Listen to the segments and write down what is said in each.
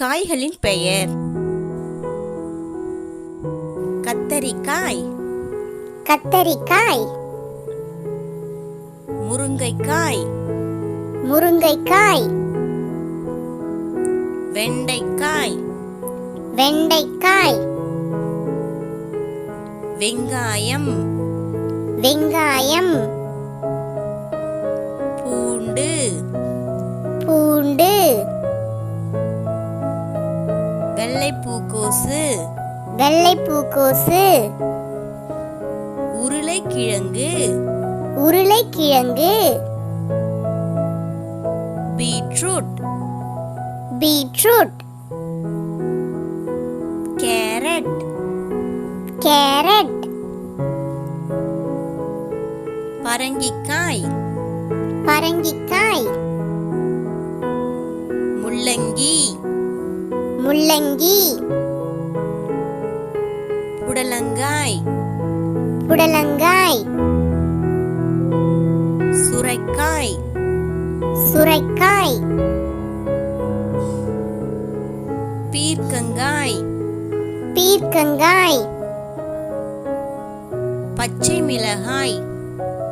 காய்களின் பெயர். கத்தரிக்காய். கத்தரிக்காய். முருங்கைக்காய். முருங்கைக்காய். வெண்டைக்காய். வெண்டைக்காய். வெங்காயம். வெங்காயம். பூக்கோசு. வெள்ளை பூக்கோசு உருளைக்கிழங்கு. உருளைக்கிழங்கு. பீட்ரூட். பீட்ரூட். கேரட். கேரட். பரங்கிக்காய். பரங்கிக்காய். முள்ளங்கி. முள்ளங்கி. புடலங்காய் புடலங்காய் சுரைக்காய். சுரைக்காய். பீர்க்கங்காய். பீர்க்கங்காய். பச்சை மிளகாய்.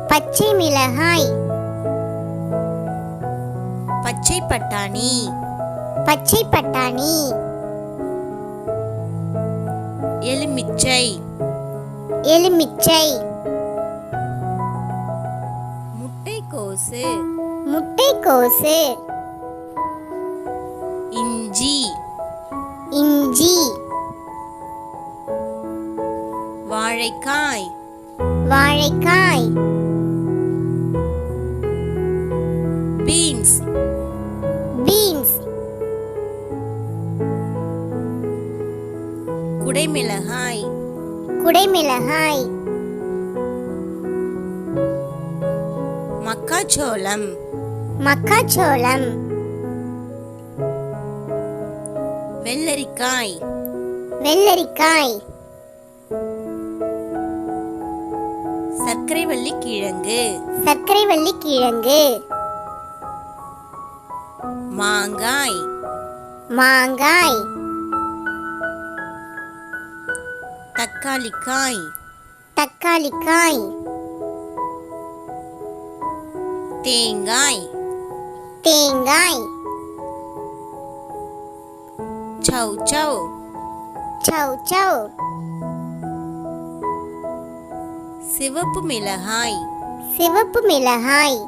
பச்சை மிளகாய். பச்சை பட்டாணி. பச்சை பட்டாணி. எலுமிச்சை. எலுமிச்சை. முட்டைக்கோசு. முட்டைக்கோசு. இஞ்சி. இஞ்சி. வாழைக்காய். வாழைக்காய். குடைமிளகாய். குடைமிளகாய். மக்காச்சோளம். மக்காச்சோளம். வெள்ளரிக்காய். வெள்ளரிக்காய். சர்க்கரைவள்ளி கிழங்கு. சர்க்கரைவள்ளி கிழங்கு. மாங்காய். மாங்காய். தக்காளிக்காய் தக்காளிக்காய் தேங்காய். தேங்காய். சௌ சௌ. சௌ சௌ. சிவப்பு மிளகாய். சிவப்பு மிளகாய்.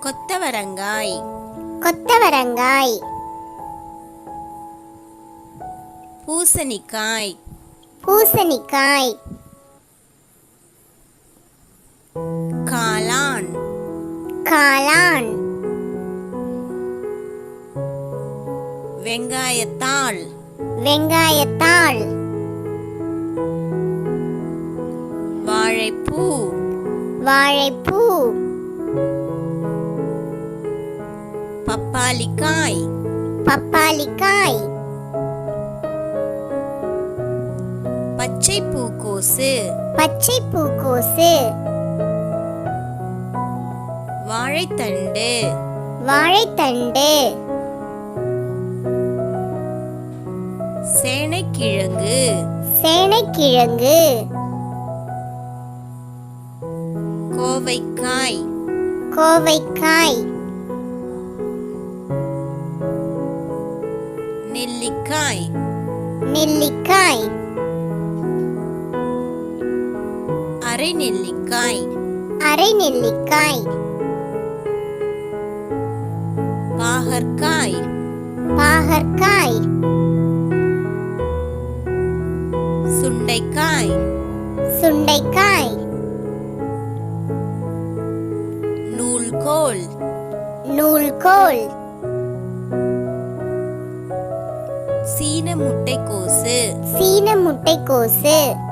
கொத்தவரங்காய். கொத்தவரங்காய். பூசணிக்காய். பூசணிக்காய். காளான். காளான். வெங்காயத்தாள். வெங்காயத்தாள். வாழைப்பூ. வாழைப்பூ. பப்பாளிக்காய். பப்பாளிக்காய். பச்சை பூக்கோசு பச்சை பூக்கோசு வாழைத்தண்டு. வாழைத்தண்டு. சேனைக்கிழங்கு. சேனைக்கிழங்கு. கோவைக்காய். கோவைக்காய். நெல்லிக்காய். நெல்லிக்காய். அரை நெல்லிக்காய். அரை நெல்லிக்காய். பாகற்காய். பாகற்காய். சுண்டைக்காய். சுண்டைக்காய். நூல்கோல். நூல்கோல். சீன முட்டைக்கோசு. சீன முட்டைக்கோசு.